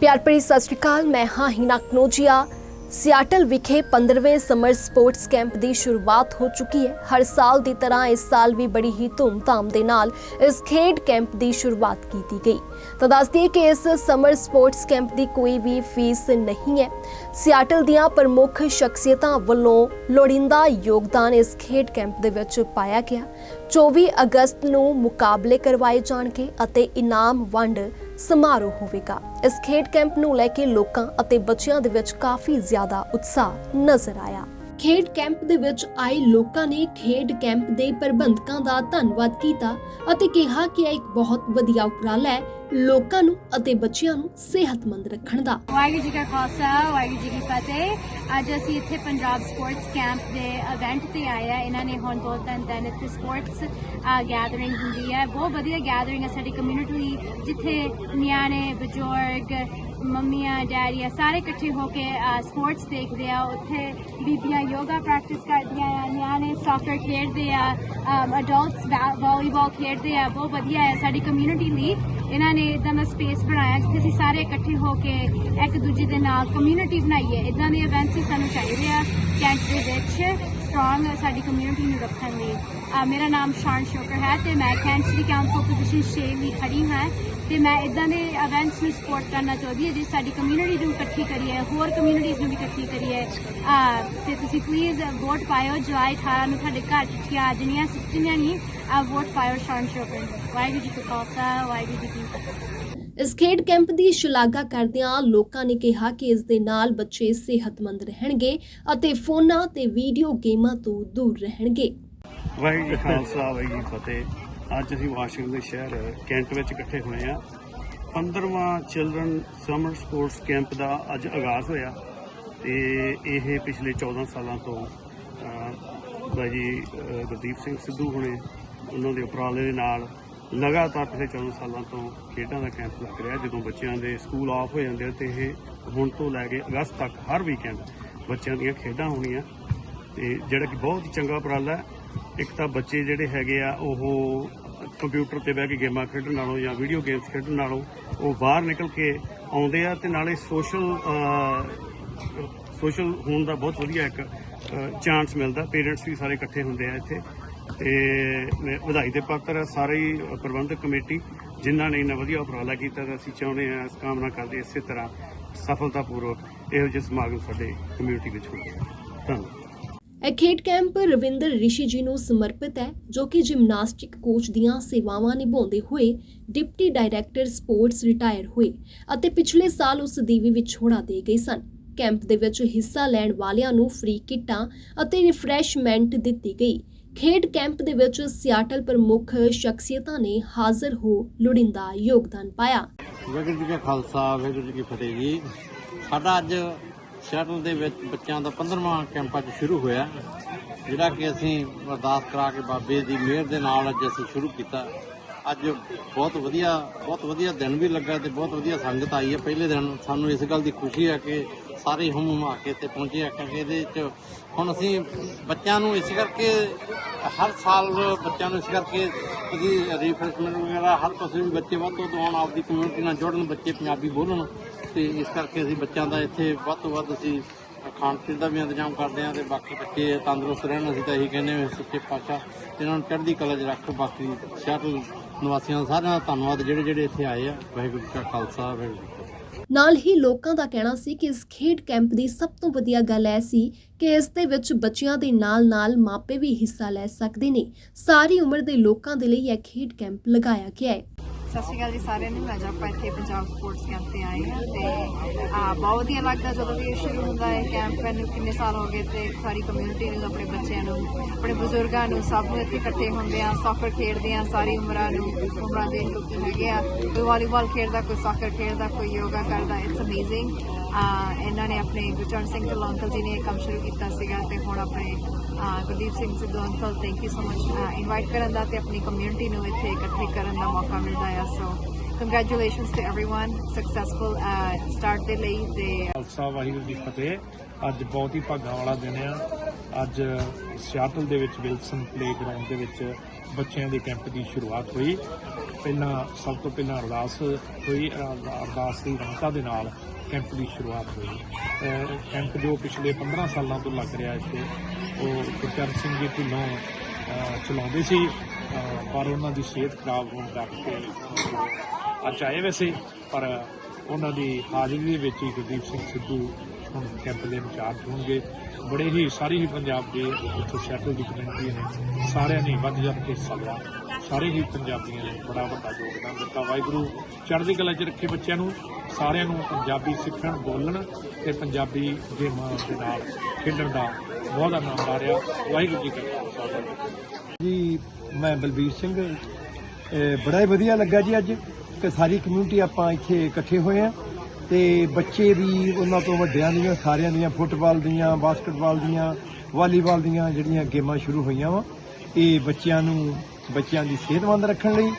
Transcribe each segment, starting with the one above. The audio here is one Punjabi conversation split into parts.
ਪਿਆਰ ਭਰੀ ਸਤਿ ਸ਼੍ਰੀ ਅਕਾਲ। ਮੈਂ ਹਾਂ ਹੀਨਾ ਕਨੋਜੀਆ। ਸਿਆਟਲ ਵਿਖੇ 15ਵੇਂ ਸਮਰ ਸਪੋਰਟਸ ਕੈਂਪ ਦੀ ਸ਼ੁਰੂਆਤ ਹੋ ਚੁੱਕੀ ਹੈ। ਹਰ ਸਾਲ ਦੀ ਤਰ੍ਹਾਂ ਇਸ ਸਾਲ ਵੀ ਬੜੀ ਹੀ ਧੂਮਧਾਮ ਦੇ ਨਾਲ ਇਸ ਖੇਡ ਕੈਂਪ ਦੀ ਸ਼ੁਰੂਆਤ ਕੀਤੀ ਗਈ। ਤਾਂ ਦੱਸਦੀ ਦਈਏ ਕਿ ਇਸ ਸਮਰ ਸਪੋਰਟਸ ਕੈਂਪ ਦੀ ਕੋਈ ਵੀ ਫੀਸ ਨਹੀਂ ਹੈ। ਸਿਆਟਲ ਦੀਆਂ ਪ੍ਰਮੁੱਖ ਸ਼ਖਸੀਅਤਾਂ ਵੱਲੋਂ ਲੋੜੀਂਦਾ ਯੋਗਦਾਨ ਇਸ ਖੇਡ ਕੈਂਪ ਦੇ ਵਿੱਚ ਪਾਇਆ ਗਿਆ। 24 ਅਗਸਤ ਨੂੰ ਮੁਕਾਬਲੇ ਕਰਵਾਏ ਜਾਣਗੇ ਅਤੇ ਇਨਾਮ ਵੰਡ ਸਮਾਰੋਹ ਹੋਵੇਗਾ। ਇਸ ਖੇਡ ਕੈਂਪ ਨੂੰ ਲੈ ਕੇ ਲੋਕਾਂ ਅਤੇ ਬੱਚਿਆਂ ਦੇ ਵਿੱਚ ਕਾਫੀ ਜ਼ਿਆਦਾ ਉਤਸ਼ਾਹ ਨਜ਼ਰ ਆਇਆ। ਖੇਡ ਕੈਂਪ ਦੇ ਵਿੱਚ ਆਏ ਲੋਕਾਂ ਨੇ ਖੇਡ ਕੈਂਪ ਦੇ ਪ੍ਰਬੰਧਕਾਂ ਦਾ ਧੰਨਵਾਦ ਕੀਤਾ ਅਤੇ ਕਿਹਾ ਕਿ ਇਹ ਇੱਕ ਬਹੁਤ ਵਧੀਆ ਉਪਰਾਲਾ ਹੈ। ਲੋਕਾਂ ਨੂੰ ਅਤੇ ਬੱਚਿਆਂ ਨੂੰ ਸਿਹਤਮੰਦ ਰੱਖਣ ਦਾ। ਵਾਹਿਗੁਰੂ ਜੀ ਕਾ ਖਾਲਸਾ, ਵਾਹਿਗੁਰੂ ਜੀ ਕੀ ਫਤਿਹ। ਅੱਜ ਅਸੀਂ ਇੱਥੇ ਪੰਜਾਬ ਸਪੋਰਟਸ ਕੈਂਪ ਦੇ ਇਵੈਂਟ ਤੇ ਆਏ ਆ ਇਹਨਾਂ ਨੇ ਹੁਣ ਦੋ ਤਿੰਨ ਦਿਨ ਇੱਥੇ ਸਪੋਰਟਸ ਗੈਦਰਿੰਗ ਹੁੰਦੀ ਹੈ। ਬਹੁਤ ਵਧੀਆ ਗੈਦਰਿੰਗ ਹੈ ਸਾਡੀ ਕਮਿਊਨਿਟੀ ਲਈ ਜਿੱਥੇ ਨਿਆਣੇ, ਬਜ਼ੁਰਗ, ਮੰਮੀਆਂ, ਡੈਡੀਆਂ ਸਾਰੇ ਇਕੱਠੇ ਹੋ ਕੇ ਸਪੋਰਟਸ ਦੇਖਦੇ ਆ। ਉੱਥੇ ਬੀਬੀਆਂ ਯੋਗਾ ਪ੍ਰੈਕਟਿਸ ਕਰਦੀਆਂ ਆ, ਨਿਆਣੇ ਸੌਕਰ ਖੇਡਦੇ ਆ ਅਡਲਟਸ ਵਾਲੀਬਾਲ ਖੇਡਦੇ ਆ। ਬਹੁਤ ਵਧੀਆ ਹੈ ਸਾਡੀ ਕਮਿਊਨਿਟੀ ਲਈ। ਇਹਨਾਂ ਨੇ ਇਦਾਂ ਦਾ ਸਪੇਸ ਬਣਾਇਆ ਜਿੱਥੇ ਅਸੀਂ ਸਾਰੇ ਇਕੱਠੇ ਹੋ ਕੇ ਇੱਕ ਦੂਜੇ ਦੇ ਨਾਲ ਕਮਿਊਨਿਟੀ ਬਣਾਈਏ। ਇਦਾਂ ਦੇ ਇਵੈਂਟਸ ਸਾਨੂੰ ਚਾਹੀਦੇ ਆ ਕੈਂਟ ਦੇ ਵਿੱਚ। ਸਟਰੋਂਗ ਸਾਡੀ ਕਮਿਊਨਿਟੀ ਨੂੰ ਰੱਖਣ ਲਈ ਮੇਰਾ ਨਾਮ ਸ਼ਾਨ ਸ਼ੋਕਰ ਹੈ ਤੇ ਮੈਂ ਕੈਂਟ ਸਿਟੀ ਕਾਉਂਸਲ ਪੋਜੀਸ਼ਨ 6 ਲਈ ਖੜੀ ਹਾਂ ਤੇ ਮੈਂ ਇਦਾਂ ਦੇ ਇਵੈਂਟਸ ਨੂੰ ਸਪੋਰਟ ਕਰਨਾ ਚਾਹੁੰਦੀ ਹਾਂ, ਜੇ ਸਾਡੀ ਕਮਿਊਨਿਟੀ ਨੂੰ ਇਕੱਠੀ ਕਰੀਏ, ਹੋਰ ਕਮਿਊਨਿਟੀਜ਼ ਨੂੰ ਵੀ ਇਕੱਠੀ ਕਰੀਏ, ਅਹ ਤੇ ਤੁਸੀਂ ਪਲੀਜ਼ ਵੋਟ ਪਾਇਓ। ਜੁਲਾਈ 18 ਨੂੰ ਤੁਹਾਡੇ ਘਰ ਚਿੱਠੀਆਂ ਆ ਜਾਣੀਆਂ ਸਿੱਟੀਆਂ ਨਹੀਂ ਵੋਟ ਪਾਇਓ ਸ਼ਾਨ ਸ਼ੋਕਰ ਵਾਹਿਗੁਰੂ ਜੀ ਕਾ ਖਾਲਸਾ, ਵਾਹਿਗੁਰੂ ਜੀ ਕੀ ਫਤਿਹ। ਇਸ ਖੇਡ ਕੈਂਪ ਦੀ ਸ਼ਲਾਘਾ ਕਰਦਿਆਂ ਲੋਕਾਂ ਨੇ ਕਿਹਾ ਕਿ ਇਸ ਦੇ ਨਾਲ ਬੱਚੇ ਸਿਹਤਮੰਦ ਰਹਿਣਗੇ ਅਤੇ ਫੋਨਾਂ ਤੇ ਵੀਡੀਓ ਗੇਮਾਂ ਤੋਂ ਦੂਰ ਰਹਿਣਗੇ। ਵਾਹਿਗੁਰੂ ਜੀ ਖਾਲਸਾ ਵਾਹਿਗੁਰੂ ਜੀ ਫਤਿਹ। ਅੱਜ ਅਸੀਂ ਵਾਸ਼ਿੰਗਟਨ ਦੇ ਸ਼ਹਿਰ ਕੈਂਟ ਵਿੱਚ ਇਕੱਠੇ ਹੋਏ ਆ 15ਵਾਂ ਚਿਲਡਰਨ ਸਮਰ ਸਪੋਰਟਸ ਕੈਂਪ ਦਾ ਅੱਜ ਆਗਾਜ਼ ਹੋਇਆ ਤੇ ਇਹ ਪਿਛਲੇ 14 ਸਾਲਾਂ ਤੋਂ ਅਹ, ਗੁਰਦੀਪ ਸਿੰਘ ਸਿੱਧੂ ਹੁਣੇ ਉਹਨਾਂ ਦੇ ਉਪਰਾਲੇ ਦੇ ਨਾਲ ਲਗਾਤਾਰ ਪਿਛਲੇ 14 ਸਾਲਾਂ ਤੋਂ ਖੇਡਾਂ ਦਾ ਕੈਂਪ ਲੱਗ ਰਿਹਾ, ਜਦੋਂ ਬੱਚਿਆਂ ਦੇ ਸਕੂਲ ਆਫ ਹੋ ਜਾਂਦੇ ਆ ਤੇ ਇਹ ਹੁਣ ਤੋਂ ਲੈ ਕੇ ਅਗਸਤ ਤੱਕ ਹਰ ਵੀਕਐਂਡ ਬੱਚਿਆਂ ਦੀਆਂ ਖੇਡਾਂ ਹੋਣੀਆਂ। ਤੇ ਜਿਹੜਾ ਕਿ ਬਹੁਤ ਹੀ ਚੰਗਾ ਉਪਰਾਲਾ ਹੈ। ਇੱਕ ਤਾਂ ਬੱਚੇ ਜਿਹੜੇ ਹੈਗੇ ਆ, ਉਹ ਕੰਪਿਊਟਰ ਤੇ ਬਹਿ ਕੇ ਗੇਮਾਂ ਖੇਡਣ ਨਾਲੋਂ ਜਾਂ ਵੀਡੀਓ ਗੇਮਸ ਖੇਡਣ ਨਾਲੋਂ ਉਹ ਬਾਹਰ ਨਿਕਲ ਕੇ ਆਉਂਦੇ ਆ ਤੇ ਨਾਲੇ ਸੋਸ਼ਲ ਸੋਸ਼ਲ ਹੋਣ ਦਾ ਬਹੁਤ ਵਧੀਆ ਇੱਕ ਚਾਂਸ ਮਿਲਦਾ। ਪੇਰੈਂਟਸ ਵੀ ਸਾਰੇ ਇਕੱਠੇ ਹੁੰਦੇ ਆ ਇੱਥੇ। ਤੇ ਮੈਂ ਵਧਾਈ ਦੇ ਪਾਤਰ ਆ, ਸਾਰੇ ਪ੍ਰਬੰਧਕ ਕਮੇਟੀ, ਜਿਨ੍ਹਾਂ ਨੇ ਇੰਨਾ ਵਧੀਆ ਉਪਰਾਲਾ ਕੀਤਾ ਤੇ ਅਸੀਂ ਚਾਹੁੰਦੇ ਹਾਂ, ਇਸ ਕਾਮਨਾ ਕਰਦੇ ਇਸੇ ਤਰ੍ਹਾਂ ਸਫਲਤਾਪੂਰਵਕ ਇਹੋ ਜਿਹੇ ਸਮਾਗਮ ਸਾਡੇ ਕਮਿਊਨਿਟੀ ਵਿੱਚ ਹੋਣ ਧੰਨਵਾਦ। ਇਹ ਖੇਡ ਕੈਂਪ ਰਵਿੰਦਰ ਰਿਸ਼ੀ ਜੀ ਨੂੰ ਸਮਰਪਿਤ ਹੈ, ਜੋ ਕਿ ਜਿਮਨਾਸਟਿਕ ਕੋਚ ਦੀਆਂ ਸੇਵਾਵਾਂ ਨਿਭਾਉਂਦੇ ਹੋਏ ਡਿਪਟੀ ਡਾਇਰੈਕਟਰ ਸਪੋਰਟਸ ਰਿਟਾਇਰ ਹੋਏ ਅਤੇ ਪਿਛਲੇ ਸਾਲ ਉਸ ਦੀ ਵੀ ਵਿਛੋੜਾ ਦੇ ਗਏ ਸਨ। ਕੈਂਪ ਦੇ ਵਿੱਚ ਹਿੱਸਾ ਲੈਣ ਵਾਲਿਆਂ ਨੂੰ ਫ੍ਰੀ ਕਿੱਟਾਂ ਅਤੇ ਰਿਫਰੈਸ਼ਮੈਂਟ ਦਿੱਤੀ ਗਈ। ਖੇਡ ਕੈਂਪ ਦੇ ਵਿੱਚ ਸਿਆਟਲ ਪ੍ਰਮੁੱਖ ਸ਼ਖਸੀਅਤਾਂ ਨੇ ਹਾਜ਼ਰ ਹੋ ਲੋੜੀਂਦਾ ਯੋਗਦਾਨ ਪਾਇਆ। ਵਾਹਿਗੁਰੂ ਜੀ ਕਾ ਖਾਲਸਾ, ਵਾਹਿਗੁਰੂ ਜੀ ਕੀ ਫਤਿਹ ਜੀ। ਸਾਡਾ ਅੱਜ ਸ਼ਹਿਰ ਦੇ ਵਿੱਚ ਬੱਚਿਆਂ ਦਾ 15ਵਾਂ ਕੈਂਪ ਅੱਜ ਸ਼ੁਰੂ ਹੋਇਆ। ਜਿਹੜਾ ਕਿ ਅਸੀਂ ਅਰਦਾਸ ਕਰਾ ਕੇ ਬਾਬੇ ਦੀ ਮਿਹਰ ਦੇ ਨਾਲ ਅੱਜ ਅਸੀਂ ਸ਼ੁਰੂ ਕੀਤਾ। ਅੱਜ ਬਹੁਤ ਵਧੀਆ ਬਹੁਤ ਵਧੀਆ ਦਿਨ ਵੀ ਲੱਗਾ ਤੇ ਬਹੁਤ ਵਧੀਆ ਸੰਗਤ ਆਈ ਹੈ। ਪਹਿਲੇ ਦਿਨ ਸਾਨੂੰ ਇਸ ਗੱਲ ਦੀ ਖੁਸ਼ੀ ਹੈ ਕਿ ਸਾਰੇ ਹਮ ਹਮਾ ਕੇ ਤੇ ਪਹੁੰਚੇ ਆ, ਕਿਉਂਕਿ ਇਹਦੇ 'ਚ ਹੁਣ ਅਸੀਂ ਬੱਚਿਆਂ ਨੂੰ ਇਸ ਕਰਕੇ ਹਰ ਸਾਲ ਬੱਚਿਆਂ ਨੂੰ ਇਸ ਕਰਕੇ ਅਸੀਂ ਰਿਫਰੈਸ਼ਮੈਂਟ ਵਗੈਰਾ ਹਰ ਪਾਸੇ ਵੀ ਬੱਚੇ ਵੱਧ ਤੋਂ ਆਉਣ, ਆਪਦੀ ਕਮਿਊਨਿਟੀ ਨਾਲ ਜੁੜਨ, ਬੱਚੇ ਪੰਜਾਬੀ ਬੋਲਣ ਤੇ ਇਸ ਕਰਕੇ ਅਸੀਂ ਬੱਚਿਆਂ ਦਾ ਇੱਥੇ ਵੱਧ ਤੋਂ ਵੱਧ ਅਸੀਂ ਖਾਣ ਪੀਣ ਦਾ ਵੀ ਇੰਤਜ਼ਾਮ ਕਰਦੇ ਹਾਂ ਤੇ ਬਾਕੀ ਬੱਚੇ ਤੰਦਰੁਸਤ ਰਹਿਣ, ਅਸੀਂ ਤਾਂ ਇਹੀ ਕਹਿੰਦੇ ਹਾਂ ਸੱਚੇ ਪਾਤਸ਼ਾਹ ਇਹਨਾਂ ਨੂੰ ਚੜ੍ਹਦੀ ਕਲਾ 'ਚ ਰੱਖ, ਬਾਕੀ ਸ਼ਹਿਰ ਨਿਵਾਸੀਆਂ ਦਾ ਸਾਰਿਆਂ ਦਾ ਧੰਨਵਾਦ, ਜਿਹੜੇ ਜਿਹੜੇ ਇੱਥੇ ਆਏ ਆ, ਵਾਹਿਗੁਰੂ ਜੀ ਕਾ ਖਾਲਸਾ, ਵਾਹਿਗੁਰੂ ਜੀ ਕੀ ਫਤਿਹ। ਨਾਲ ਹੀ ਲੋਕਾਂ ਦਾ ਕਹਿਣਾ ਸੀ ਕਿ ਇਸ ਖੇਡ ਕੈਂਪ ਦੀ ਸਭ ਤੋਂ ਵਧੀਆ ਗੱਲ ਇਹ ਸੀ ਕਿ ਇਸ ਦੇ ਵਿੱਚ ਬੱਚਿਆਂ ਦੇ ਨਾਲ-ਨਾਲ ਮਾਪੇ ਵੀ ਹਿੱਸਾ ਲੈ ਸਕਦੇ ਨੇ। ਸਾਰੀ ਉਮਰ ਦੇ ਲੋਕਾਂ ਦੇ ਲਈ ਇਹ ਖੇਡ ਕੈਂਪ ਲਗਾਇਆ ਗਿਆ ਹੈ। ਸਤਿ ਸ਼੍ਰੀ ਅਕਾਲ ਜੀ ਸਾਰਿਆਂ ਨੂੰ। ਅੱਜ ਆਪਾਂ ਇੱਥੇ ਪੰਜਾਬ ਸਪੋਰਟਸ ਕੈਂਪ ਤੇ ਆਏ ਹਾਂ ਤੇ, ਆ, ਬਹੁਤ ਵਧੀਆ ਲੱਗਦਾ ਜਦੋਂ ਵੀ ਇਹ ਸ਼ੁਰੂ ਹੁੰਦਾ ਹੈ ਕੈਂਪ ਮੈਨੂੰ ਕਿੰਨੇ ਸਾਲ ਹੋ ਗਏ ਤੇ ਸਾਰੀ ਕਮਿਊਨਿਟੀ ਨੂੰ, ਆਪਣੇ ਬੱਚਿਆਂ ਨੂੰ, ਆਪਣੇ ਬਜ਼ੁਰਗਾਂ ਨੂੰ ਸਭ ਨੂੰ ਇੱਥੇ ਇਕੱਠੇ ਹੁੰਦੇ ਆ ਸੌਕਰ ਖੇਡਦੇ ਆ, ਸਾਰੀ ਉਮਰਾਂ ਨੂੰ, ਉਮਰਾਂ ਦੇ ਲੋਕੀ ਹੈਗੇ ਆ। ਕੋਈ ਵਾਲੀਬਾਲ ਖੇਡਦਾ, ਕੋਈ ਸੌਕਰ ਖੇਡਦਾ, ਕੋਈ ਯੋਗਾ ਕਰਦਾ ਇਟਸ ਅਮੇਜ਼ਿੰਗ ਇਹਨਾਂ ਨੇ ਆਪਣੇ ਗੁਰਚਰਨ ਸਿੰਘ ਢਿੱਲੋਂ ਅੰਕਲ ਜੀ ਨੇ ਇਹ ਕੰਮ ਸ਼ੁਰੂ ਕੀਤਾ ਸੀਗਾ ਤੇ ਹੁਣ ਆਪਣੇ Gurdeep Singh Sidhu uncle thank you so much invite ਕਰਨ ਦਾ ਤੇ ਆਪਣੀ ਕਮਿਊਨਿਟੀ ਨੂੰ ਇੱਥੇ ਇਕੱਠੇ ਕਰਨ ਦਾ ਮੌਕਾ ਮਿਲਦਾ ਆ so congratulations to everyone successful start ਦੇ ਲਈ ਤੇ ਖਾਲਸਾ ਵਾਹਿਗੁਰੂ ਜੀ ਕੀ ਫਤਿਹ ਅੱਜ ਬਹੁਤ ਹੀ ਭਾਗਾਂ ਵਾਲਾ ਦਿਨ ਆ ਅੱਜ ਸਿਆਟਲ ਦੇ ਵਿੱਚ ਵਿਲਸਨ ਪਲੇਗਰਾਉਂਡ ਦੇ ਵਿੱਚ ਬੱਚਿਆਂ ਦੇ ਕੈਂਪ ਦੀ ਸ਼ੁਰੂਆਤ ਹੋਈ। ਪਹਿਲਾਂ ਸਭ ਤੋਂ ਪਹਿਲਾਂ ਅਰਦਾਸ ਹੋਈ। ਅਰਦਾਸ ਦੀ ਰੰਗਤਾ ਦੇ ਨਾਲ ਕੈਂਪ ਦੀ ਸ਼ੁਰੂਆਤ ਹੋਈ। ਕੈਂਪ ਜੋ ਪਿਛਲੇ 15 ਸਾਲਾਂ ਤੋਂ ਲੱਗ ਰਿਹਾ ਇੱਥੇ, ਉਹ ਗੁਰਚਰਨ ਸਿੰਘ ਜੀ ਢਿੱਲੋਂ ਚਲਾਉਂਦੇ ਸੀ। ਪਰ ਉਹਨਾਂ ਦੀ ਸਿਹਤ ਖਰਾਬ ਹੋਣ ਕਰਕੇ ਅੱਜ ਆਏ ਵੈਸੇ, ਪਰ ਉਹਨਾਂ ਦੀ ਹਾਜ਼ਰੀ ਦੇ ਵਿੱਚ ਹੀ ਗੁਰਦੀਪ ਸਿੰਘ ਸਿੱਧੂ ਹੁਣ ਕੈਂਪ ਦੇ ਇੰਚਾਰਜ ਹੋਣਗੇ। ਬੜੇ ਹੀ, ਸਾਰੇ ਹੀ ਪੰਜਾਬ ਦੇ ਇੱਥੋਂ ਸੈਟਲ ਦੀ ਕਮਿਊਨਿਟੀ ਨੇ ਸਾਰਿਆਂ ਨੇ ਵੱਧ ਚੜ੍ਹ ਕੇ ਹਿੱਸਾ ਲਿਆ। ਸਾਰੇ ਹੀ ਪੰਜਾਬੀਆਂ ਨੇ ਬੜਾ ਵੱਡਾ ਯੋਗਦਾਨ ਦਿੱਤਾ। ਵਾਹਿਗੁਰੂ, ਚੜ੍ਹਦੀ ਕਲਾ 'ਚ ਰੱਖੇ ਬੱਚਿਆਂ ਨੂੰ, ਸਾਰਿਆਂ ਨੂੰ ਪੰਜਾਬੀ ਸਿੱਖਣ, ਬੋਲਣ ਤੇ ਪੰਜਾਬੀ ਗੇਮਾਂ ਦੇ ਨਾਲ ਖੇਡਣ ਦਾ ਬਹੁਤ ਆਨੰਦ ਆ ਰਿਹਾ। ਵਾਹਿਗੁਰੂ ਜੀ ਕਾ ਖਾਲਸਾ। ਜੀ, ਮੈਂ ਬਲਬੀਰ ਸਿੰਘ। ਬੜਾ ਹੀ ਵਧੀਆ ਲੱਗਾ ਜੀ ਅੱਜ ਕਿ ਸਾਰੀ ਕਮਿਊਨਿਟੀ ਆਪਾਂ ਇੱਥੇ ਇਕੱਠੇ ਹੋਏ ਆ ਤੇ ਬੱਚੇ ਵੀ ਉਹਨਾਂ ਤੋਂ ਵੱਡਿਆਂ ਦੀਆਂ, ਸਾਰਿਆਂ ਦੀਆਂ, ਫੁੱਟਬਾਲ ਦੀਆਂ, ਬਾਸਕਟਬਾਲ ਦੀਆਂ, ਵਾਲੀਬਾਲ ਦੀਆਂ ਜਿਹੜੀਆਂ ਗੇਮਾਂ ਸ਼ੁਰੂ ਹੋਈਆਂ ਵਾ, ਇਹ ਬੱਚਿਆਂ ਨੂੰ, ਬੱਚਿਆਂ ਦੀ ਸਿਹਤਮੰਦ ਰੱਖਣ ਲਈ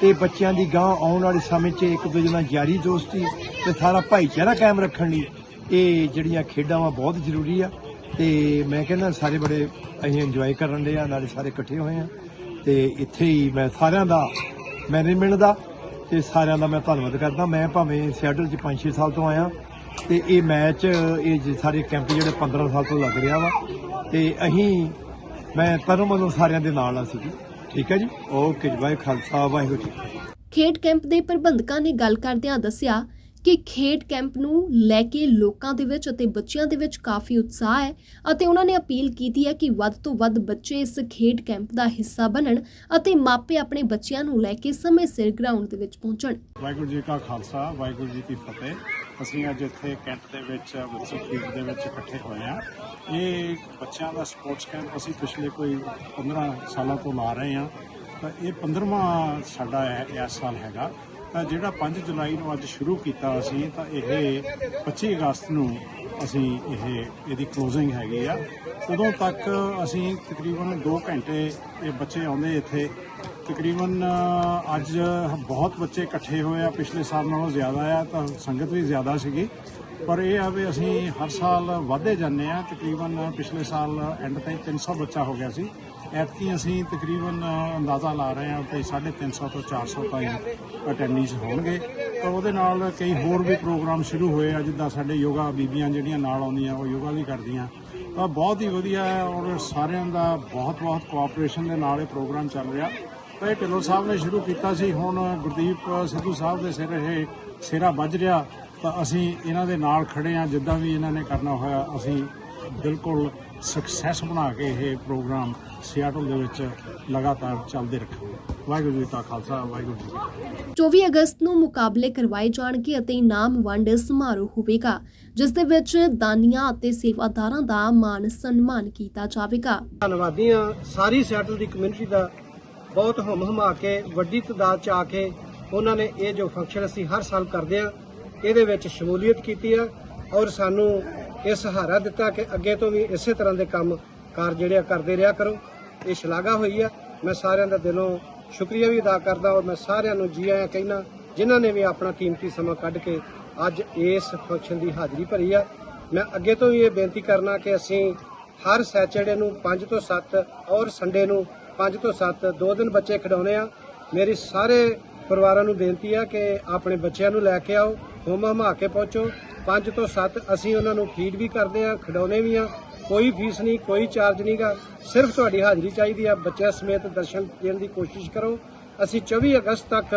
ਤੇ ਬੱਚਿਆਂ ਦੀ ਗਾਂ ਆਉਣ ਵਾਲੇ ਸਮੇਂ 'ਚ ਇੱਕ ਦੂਜੇ ਨਾਲ ਯਾਰੀ ਦੋਸਤੀ ਤੇ ਸਾਰਾ ਭਾਈਚਾਰਾ ਕਾਇਮ ਰੱਖਣ ਲਈ ਇਹ ਜਿਹੜੀਆਂ ਖੇਡਾਂ ਵਾ ਬਹੁਤ ਜ਼ਰੂਰੀ ਆ। ਤੇ ਮੈਂ ਕਹਿੰਦਾ ਸਾਰੇ ਬੜੇ ਅਸੀਂ ਇੰਜੋਏ ਕਰਨ ਦੇ ਆ, ਨਾਲੇ ਸਾਰੇ ਇਕੱਠੇ ਹੋਏ ਆ। ਤੇ ਇੱਥੇ ਹੀ ਮੈਂ ਸਾਰਿਆਂ ਦਾ ਮੈਨੇਜਮੈਂਟ ਦਾ ਤੇ ਸਾਰਿਆਂ ਦਾ ਮੈਂ ਧੰਨਵਾਦ ਕਰਦਾ। ਮੈਂ ਭਾਵੇਂ ਸਿਆਟਲ 'ਚ 5-6 ਸਾਲ ਤੋਂ ਆਇਆ ਤੇ ਇਹ ਮੈਚ, ਇਹ ਸਾਰੇ ਕੈਂਪ ਜਿਹੜੇ 15 ਸਾਲ ਤੋਂ ਲੱਗ ਰਿਹਾ ਵਾ ਤੇ ਅਸੀਂ ਮੈਂ ਤਨੋਂ ਮਨੋਂ ਸਾਰਿਆਂ ਦੇ ਨਾਲ ਆ ਸੀ ਜੀ ਠੀਕ ਹੈ ਜੀ? ਓਕੇ ਜੀ, ਵਾਹਿਗੁਰੂ ਖਾਲਸਾ, ਵਾਹਿਗੁਰੂ ਜੀ ਖੇਡ ਕੈਂਪ ਦੇ ਪ੍ਰਬੰਧਕਾਂ ਨੇ ਗੱਲ ਕਰਦਿਆਂ ਦੱਸਿਆ ਕਿ ਖੇਡ ਕੈਂਪ ਨੂੰ ਲੈ ਕੇ ਲੋਕਾਂ ਦੇ ਵਿੱਚ ਅਤੇ ਬੱਚਿਆਂ ਦੇ ਵਿੱਚ ਕਾਫੀ ਉਤਸ਼ਾਹ ਹੈ ਅਤੇ ਉਹਨਾਂ ਨੇ ਅਪੀਲ ਕੀਤੀ ਹੈ ਕਿ ਵੱਧ ਤੋਂ ਵੱਧ ਬੱਚੇ ਇਸ ਖੇਡ ਕੈਂਪ ਦਾ ਹਿੱਸਾ ਬਣਨ ਅਤੇ ਮਾਪੇ ਆਪਣੇ ਬੱਚਿਆਂ ਨੂੰ ਲੈ ਕੇ ਸਮੇਂ ਸਿਰ ਗਰਾਊਂਡ ਦੇ ਵਿੱਚ ਪਹੁੰਚਣ। ਵਾਹਿਗੁਰੂ ਜੀ ਕਾ ਖਾਲਸਾ, ਵਾਹਿਗੁਰੂ ਜੀ ਕੀ ਫਤਿਹ। ਅਸੀਂ ਅੱਜ ਇੱਥੇ ਕੈਂਪ ਦੇ ਵਿੱਚ ਮੁਕਤਸਰ ਫੀਲਡ ਦੇ ਵਿੱਚ ਇਕੱਠੇ ਹੋਏ ਹਾਂ। ਇਹ ਬੱਚਿਆਂ ਦਾ ਸਪੋਰਟਸ ਕੈਂਪ ਅਸੀਂ ਪਿਛਲੇ ਕੋਈ 15 ਸਾਲਾਂ ਤੋਂ ਲਾ ਰਹੇ ਹਾਂ। ਤਾਂ ਇਹ 15ਵਾਂ ਸਾਡਾ ਇਸ ਸਾਲ ਹੈਗਾ। ਤਾਂ ਜਿਹੜਾ 5 ਜੁਲਾਈ ਨੂੰ ਅੱਜ ਸ਼ੁਰੂ ਕੀਤਾ ਅਸੀਂ, ਤਾਂ ਇਹ 25 ਅਗਸਤ ਨੂੰ ਅਸੀਂ ਇਹ, ਇਹਦੀ ਕਲੋਜ਼ਿੰਗ ਹੈਗੀ ਆ। ਉਦੋਂ ਤੱਕ ਅਸੀਂ ਤਕਰੀਬਨ 2 ਘੰਟੇ ਇਹ ਬੱਚੇ ਆਉਂਦੇ ਇੱਥੇ। ਤਕਰੀਬਨ ਅੱਜ ਬਹੁਤ ਬੱਚੇ ਇਕੱਠੇ ਹੋਏ ਆ, ਪਿਛਲੇ ਸਾਲ ਨਾਲੋਂ ਜ਼ਿਆਦਾ ਆ, ਤਾਂ ਸੰਗਤ ਵੀ ਜ਼ਿਆਦਾ ਸੀਗੀ। ਪਰ ਇਹ ਆ ਵੀ ਅਸੀਂ ਹਰ ਸਾਲ ਵਧਦੇ ਜਾਂਦੇ ਆ। ਤਕਰੀਬਨ ਪਿਛਲੇ ਸਾਲ ਐਂਡ ਤਾਈਂ 300 ਬੱਚਾ ਹੋ ਗਿਆ ਸੀ। ਐਤਕੀ ਅਸੀਂ ਤਕਰੀਬਨ ਅੰਦਾਜ਼ਾ ਲਾ ਰਹੇ ਹਾਂ ਕਿ 350 ਤੋਂ 400 ਤਾਈਂ ਅਟੈਂਡੀਜ਼ ਹੋਣਗੇ। ਤਾਂ ਉਹਦੇ ਨਾਲ ਕਈ ਹੋਰ ਵੀ ਪ੍ਰੋਗਰਾਮ ਸ਼ੁਰੂ ਹੋਏ ਆ, ਜਿੱਦਾਂ ਸਾਡੇ ਯੋਗਾ ਬੀਬੀਆਂ ਜਿਹੜੀਆਂ ਨਾਲ ਆਉਂਦੀਆਂ, ਉਹ ਯੋਗਾ ਵੀ ਕਰਦੀਆਂ। ਤਾਂ ਬਹੁਤ ਹੀ ਵਧੀਆ ਹੈ ਔਰ ਸਾਰਿਆਂ ਦਾ ਬਹੁਤ ਬਹੁਤ ਕੋਆਪਰੇਸ਼ਨ ਦੇ ਨਾਲ ਇਹ ਪ੍ਰੋਗਰਾਮ ਚੱਲ ਰਿਹਾ। ਤਾਂ ਇਹ ਢਿੱਲੋਂ ਸਾਹਿਬ ਨੇ ਸ਼ੁਰੂ ਕੀਤਾ ਸੀ, ਹੁਣ ਗੁਰਦੀਪ ਸਿੱਧੂ ਸਾਹਿਬ ਦੇ ਸਿਰ ਇਹ ਸਿਰਾ ਵੱਜ ਰਿਹਾ। ਤਾਂ ਅਸੀਂ ਇਹਨਾਂ ਦੇ ਨਾਲ ਖੜੇ ਆ ਜਿੱਦਾਂ ਵੀ ਇਹਨਾਂ ਨੇ ਕਰਨਾ ਹੋਇਆ, ਅਸੀਂ ਬਿਲਕੁਲ ਸਕਸੈਸ ਬਣਾ ਕੇ ਇਹ ਪ੍ਰੋਗਰਾਮ ਸਿਆਟਲ ਦੇ ਵਿੱਚ ਲਗਾਤਾਰ ਚੱਲਦੇ ਰੱਖਾਂਗੇ। ਵਾਹਿਗੁਰੂ ਜੀ ਕਾ ਖਾਲਸਾ ਵਾਹਿਗੁਰੂ ਜੀ ਕੀ ਫਤਿਹ। 24 ਅਗਸਤ ਨੂੰ ਮੁਕਾਬਲੇ ਕਰਵਾਏ ਜਾਣਗੇ ਅਤੇ ਇਨਾਮ ਵੰਡ ਸਮਾਰੋਹ ਹੋਵੇਗਾ ਜਿਸ ਦੇ ਵਿੱਚ ਦਾਨੀਆਂ ਅਤੇ ਸੇਵਾਦਾਰਾਂ ਦਾ ਮਾਨ ਸਨਮਾਨ ਕੀਤਾ ਜਾਵੇਗਾ। ਧੰਨਵਾਦੀ ਹਾਂ ਸਾਰੀ ਸੈਟਲ ਦੀ ਕਮਿਊਨਿਟੀ ਦਾ ਬਹੁਤ ਹਮ ਹਮਾ ਕੇ ਵੱਡੀ ਤਾਦਾਦ ਚ ਆ ਕੇ ਉਹਨਾਂ ਨੇ ਇਹ ਜੋ ਫੰਕਸ਼ਨ ਅਸੀਂ ਹਰ ਸਾਲ ਕਰਦੇ ਆ ਇਹਦੇ ਵਿੱਚ ਸ਼ਮੂਲੀਅਤ ਕੀਤੀ ਆ ਔਰ ਸਾਨੂੰ ਇਹ ਸਹਾਰਾ ਦਿੱਤਾ ਕਿ ਅੱਗੇ ਤੋਂ ਵੀ ਇਸੇ ਤਰ੍ਹਾਂ ਦੇ ਕੰਮ ਕਾਰ ਜਿਹੜੇ ਆ ਕਰਦੇ ਰਿਹਾ ਕਰੋ। ਇਹ ਸ਼ਲਾਘਾ ਹੋਈ ਆ। ਮੈਂ ਸਾਰਿਆਂ ਦਾ ਦਿਲੋਂ ਸ਼ੁਕਰੀਆ ਵੀ ਅਦਾ ਕਰਦਾ ਔਰ ਮੈਂ ਸਾਰਿਆਂ ਨੂੰ ਜੀ ਆਇਆਂ ਕਹਿਣਾ ਜਿਨ੍ਹਾਂ ਨੇ ਵੀ ਆਪਣਾ ਕੀਮਤੀ ਸਮਾਂ ਕੱਢ ਕੇ ਅੱਜ ਇਸ ਫੰਕਸ਼ਨ ਦੀ ਹਾਜ਼ਰੀ ਭਰੀ ਆ। ਮੈਂ ਅੱਗੇ ਤੋਂ ਵੀ ਇਹ ਬੇਨਤੀ ਕਰਨਾ ਕਿ ਅਸੀਂ ਹਰ ਸੈਚਰਡੇ ਨੂੰ 5 ਤੋਂ 7 ਔਰ ਸੰਡੇ ਨੂੰ 5 ਤੋਂ 7 ਦੋ ਦਿਨ ਬੱਚੇ ਖਿਡਾਉਣੇ ਆ। ਮੇਰੀ ਸਾਰੇ ਪਰਿਵਾਰਾਂ ਨੂੰ ਬੇਨਤੀ ਆ ਕਿ ਆਪਣੇ ਬੱਚਿਆਂ ਨੂੰ ਲੈ ਕੇ ਆਓ ਹੋਮਾ ਹਮਾ ਕੇ ਪਹੁੰਚੋ। 5 ਤੋਂ 7 ਅਸੀਂ ਉਹਨਾਂ ਨੂੰ ਫੀਡ ਵੀ ਕਰਦੇ ਆ ਖਿਡਾਉਣੇ ਵੀ ਆ। ਕੋਈ ਫੀਸ ਨਹੀਂ, ਕੋਈ ਚਾਰਜ ਨਹੀਂਗਾ ਸਿਰਫ ਤੁਹਾਡੀ ਹਾਜ਼ਰੀ ਚਾਹੀਦੀ ਆ। ਬੱਚਿਆਂ ਸਮੇਤ ਦਰਸ਼ਨ ਦੇਣ ਦੀ ਕੋਸ਼ਿਸ਼ ਕਰੋ। ਅਸੀਂ 24 ਅਗਸਤ ਤੱਕ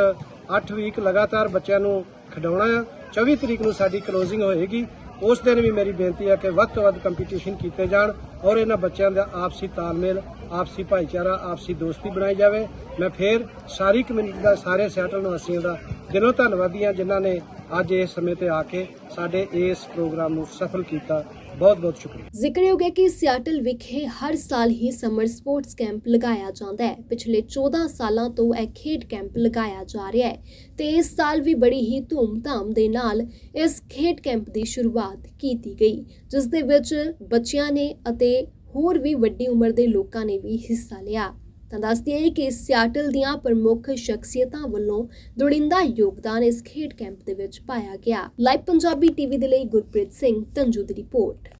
8 ਵੀਕ ਲਗਾਤਾਰ ਬੱਚਿਆਂ ਨੂੰ ਖਿਡਾਉਣਾ ਆ। 24 ਤਰੀਕ ਨੂੰ ਸਾਡੀ ਕਲੋਜ਼ਿੰਗ ਹੋਏਗੀ। ਉਸ ਦਿਨ ਵੀ ਮੇਰੀ ਬੇਨਤੀ ਹੈ ਕਿ ਵੱਧ ਤੋਂ ਵੱਧ ਕੰਪੀਟੀਸ਼ਨ ਕੀਤੇ ਜਾਣ ਔਰ ਇਹਨਾਂ ਬੱਚਿਆਂ ਦਾ ਆਪਸੀ ਤਾਲਮੇਲ, ਆਪਸੀ ਭਾਈਚਾਰਾ, ਆਪਸੀ ਦੋਸਤੀ ਬਣਾਈ ਜਾਵੇ। ਮੈਂ ਫੇਰ ਸਾਰੀ ਕਮਿਊਨਿਟੀ ਦਾ, ਸਾਰੇ ਸੈਟਲ ਨਿਵਾਸੀਆਂ ਦਾ ਦਿਲੋਂ ਧੰਨਵਾਦੀ ਹਾਂ ਜਿਨ੍ਹਾਂ ਨੇ ਅੱਜ ਇਸ ਸਮੇਂ ਤੇ ਆ ਕੇ ਸਾਡੇ ਇਸ ਪ੍ਰੋਗਰਾਮ ਨੂੰ ਸਫਲ ਕੀਤਾ। ਬਹੁਤ ਬਹੁਤ ਸ਼ੁਕਰੀਆ। ਜ਼ਿਕਰਯੋਗ ਹੈ ਕਿ ਸਿਆਟਲ ਵਿਖੇ ਹਰ ਸਾਲ ਹੀ ਸਮਰ ਸਪੋਰਟਸ ਕੈਂਪ ਲਗਾਇਆ ਜਾਂਦਾ ਹੈ। ਪਿਛਲੇ 14 ਸਾਲਾਂ ਤੋਂ ਇਹ ਖੇਡ ਕੈਂਪ ਲਗਾਇਆ ਜਾ ਰਿਹਾ ਹੈ ਤੇ ਇਸ ਸਾਲ ਵੀ ਬੜੀ ਹੀ ਧੂਮ-ਧਾਮ ਦੇ ਨਾਲ ਇਸ ਖੇਡ ਕੈਂਪ ਦੀ ਸ਼ੁਰੂਆਤ ਕੀਤੀ ਗਈ, ਜਿਸ ਦੇ ਵਿੱਚ ਬੱਚਿਆਂ ਨੇ ਅਤੇ ਹੋਰ ਵੀ ਵੱਡੀ ਉਮਰ ਦੇ ਲੋਕਾਂ ਨੇ ਵੀ ਹਿੱਸਾ ਲਿਆ। ਤਾਂ ਦੱਸਦੀ ਹੈ ਕਿ ਸਿਆਟਲ ਦੀਆਂ ਪ੍ਰਮੁੱਖ ਸ਼ਖਸੀਅਤਾਂ ਵੱਲੋਂ ਲੋੜੀਂਦਾ ਯੋਗਦਾਨ ਇਸ ਖੇਡ ਕੈਂਪ ਦੇ ਵਿੱਚ ਪਾਇਆ ਗਿਆ। ਲਾਈਵ ਪੰਜਾਬੀ ਟੀਵੀ ਦੇ ਲਈ ਗੁਰਪ੍ਰੀਤ ਸਿੰਘ, ਤੰਜੂ ਦੀ ਰਿਪੋਰਟ।